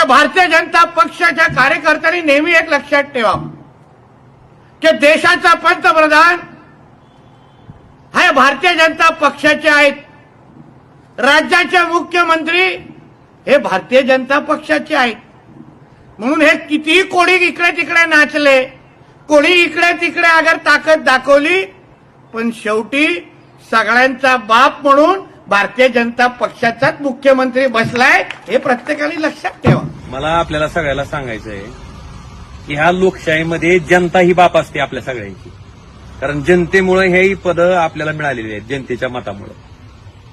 की भारतीय जनता पक्षाच्या कार्यकर्त्यांनी नेहमी एक लक्षात ठेवा की देशाचा पंतप्रधान हे भारतीय जनता पक्षाचे आहेत. राज्याचे मुख्यमंत्री हे भारतीय जनता पक्षाचे आहेत. म्हणून हे कितीही कोणी इकडे तिकडे नाचले कोणी इकडे तिकडे अगर ताकद दाखवली पण शेवटी सगळ्यांचा बाप म्हणून भारतीय जनता पक्षाचाच मुख्यमंत्री बसलाय हे प्रत्येकाने लक्षात ठेवा. मला आपल्याला सगळ्याला सांगायचं आहे की ह्या लोकशाहीमध्ये जनता ही बाप असते आपल्या सगळ्यांची. कारण जनतेमुळे ही पदं आपल्याला मिळालेली आहेत जनतेच्या मतामुळे.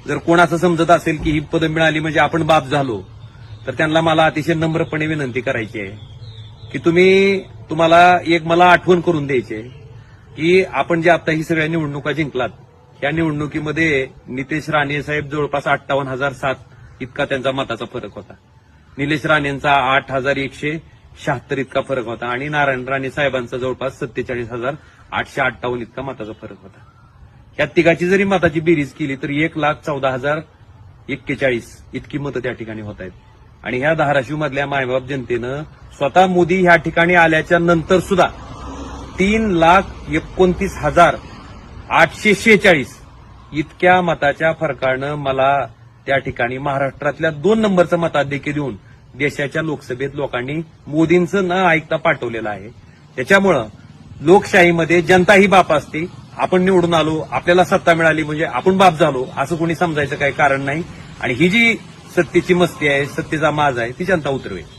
जर कोणाचं समजत असेल की ही पदं मिळाली म्हणजे आपण बाप झालो तर त्यांना मला अतिशय नम्रपणे विनंती करायची आहे की तुम्ही तुम्हाला एक मला आठवण करून द्यायची आहे की आपण जे आता ही सगळ्या निवडणुका जिंकलात या निवडणुकीमध्ये नितेश राणे साहेब जवळपास अठ्ठावन्न हजार सात इतका त्यांचा मताचा फरक होता. निलेश राणेंचा आठ हजार एकशे शहात्तर इतका फरक होता आणि नारायण राणे साहेबांचा जवळपास सत्तेचाळीस हजार आठशे अठ्ठावन्न इतका मताचा फरक होता. या तिघाची जरी मताची बेरीज केली तर एक लाख चौदा हजार एक्केचाळीस इतकी मतं त्या ठिकाणी होत आहेत. आणि ह्या धाराशिव मधल्या मायबाप जनतेनं स्वतः मोदी ह्या ठिकाणी आल्याच्यानंतर सुद्धा तीन लाख एकोणतीस हजार आठशे शेहेचाळीस इतक्या मताच्या फरकानं मला त्या ठिकाणी महाराष्ट्रातल्या दोन नंबरचं मताधिक्य देऊन देशाच्या लोकसभेत लोकांनी मोदींचं न ऐकता पाठवलेलं आहे. त्याच्यामुळं लोकशाहीमध्ये जनता ही बाप असते. आपण निवडून आलो आपल्याला सत्ता मिळाली म्हणजे आपण बाप झालो असं कोणी समजायचं काही कारण नाही. आणि ही जी सत्तेची मस्ती आहे सत्तेचा माज आहे ती जनता उतरवेल.